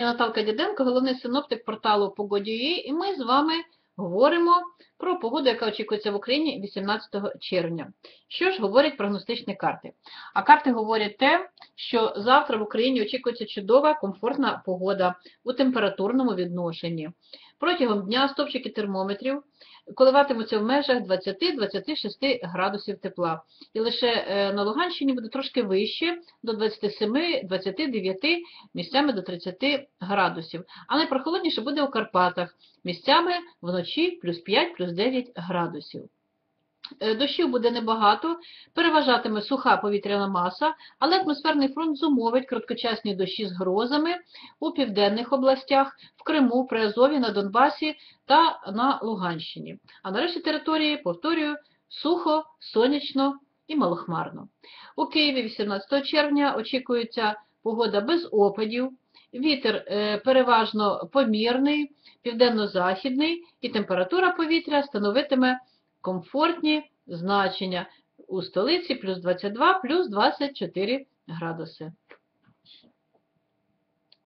Я Наталка Діденко, головний синоптик порталу Погоді.ua, і ми з вами говоримо про погоду, яка очікується в Україні 18 червня. Що ж говорять прогностичні карти? А карти говорять те, що завтра в Україні очікується чудова, комфортна погода у температурному відношенні. Протягом дня стопчики термометрів коливатимуться в межах 20-26 градусів тепла. І лише е, на Луганщині буде трошки вище, до 27-29 місцями до 30 градусів. А найпрохолодніше буде у Карпатах, місцями вночі плюс 5, плюс 9 градусів. Е, Дощів буде небагато, переважатиме суха повітряна маса, але атмосферний фронт зумовить короткочасні дощі з грозами у південних областях, в Криму, при Азові, на Донбасі та на Луганщині. А на решті території, повторюю, сухо, сонячно і малохмарно. У Києві 18 червня очікується погода без опадів, вітер е, переважно помірний, південно-західний і температура повітря становитиме комфортні значення у столиці плюс 22, плюс 24 градуси.